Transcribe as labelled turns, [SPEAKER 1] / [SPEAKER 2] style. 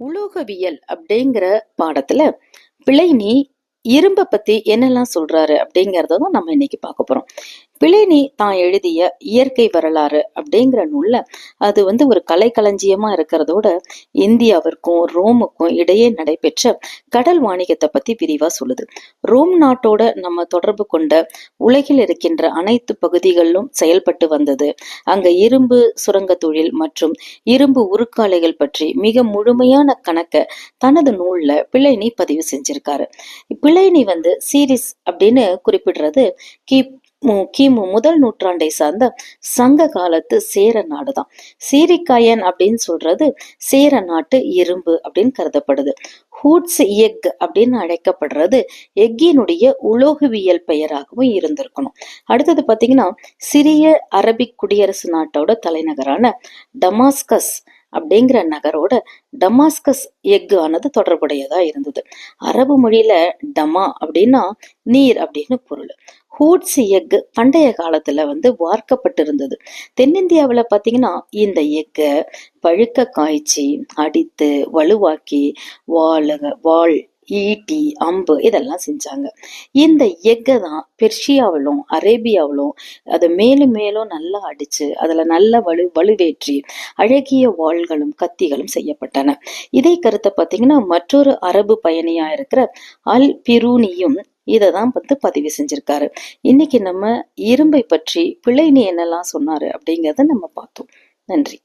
[SPEAKER 1] உலோகவியல் அப்படிங்கிற பாடத்துல பிழைனி இரும்ப பத்தி என்னெல்லாம் சொல்றாரு அப்படிங்கறத தான் நம்ம இன்னைக்கு பார்க்க போறோம். பிழைனி தான் எழுதிய இயற்கை வரலாறு அப்படிங்கிற நூல்ல அது வந்து ஒரு கலைக்களஞ்சியமா இருக்கிறதோட இந்தியாவிற்கும் ரோமுக்கும் இடையே நடைபெற்ற கடல் வாணிகத்தை பத்தி விரிவா சொல்லுது. ரோம் நாட்டோட நம்ம தொடர்பு கொண்ட உலகில் இருக்கின்ற அனைத்து பகுதிகளிலும் செயல்பட்டு வந்தது. அங்க இரும்பு சுரங்க தொழில் மற்றும் இரும்பு உருக்காலைகள் பற்றி மிக முழுமையான கணக்கை தனது நூல்ல பிழைனி பதிவு செஞ்சிருக்காரு. பிழைனி வந்து சீரிஸ் அப்படின்னு குறிப்பிடுறது கி கிமு முதல் நூற்றாண்டை சார்ந்த சங்க காலத்து சேர நாடுதான். சீரிக்காயன் அப்படின்னு சொல்றது சேர நாட்டு இரும்பு அப்படின்னு கருதப்படுது. ஹூட்ஸ் எக் அப்படின்னு அழைக்கப்படுறது எக்கினுடைய உலோகவியல் பெயராகவும் இருந்திருக்கணும். அடுத்தது பாத்தீங்கன்னா சிறிய அரபிக் குடியரசு நாட்டோட தலைநகரான டமாஸ்கஸ் அப்படிங்கிற நகரோட டமாஸ்கஸ் எஃகு ஆனது தொடர்புடையதா இருந்தது. அரபு மொழியில டமா அப்படின்னா நீர் அப்படின்னு பொருள். ஹூட்ஸ் எஃகு பண்டைய காலத்துல வந்து வார்க்கப்பட்டிருந்தது. தென்னிந்தியாவில் பாத்தீங்கன்னா இந்த எக்கை பழுக்க காய்ச்சி அடித்து வலுவாக்கி வாளுக வாள் ஈட்டி அம்பு இதெல்லாம் செஞ்சாங்க. இந்த எக்கை தான் பெர்ஷியாவிலும் அரேபியாவிலும் அதை மேலும் மேலும் நல்லா அடிச்சு அதுல நல்ல வலு வலுவேற்றி அழகிய வாள்களும் கத்திகளும் செய்யப்பட்டன. இதே கருத்தை பார்த்தீங்கன்னா மற்றொரு அரபு பயணியா இருக்கிற அல் பிரூனியும் இதை தான் வந்து பதிவு செஞ்சிருக்காரு. இன்னைக்கு நம்ம இரும்பை பற்றி பிள்ளைனி என்னெல்லாம் சொன்னாரு அப்படிங்கிறத நம்ம பார்த்தோம். நன்றி.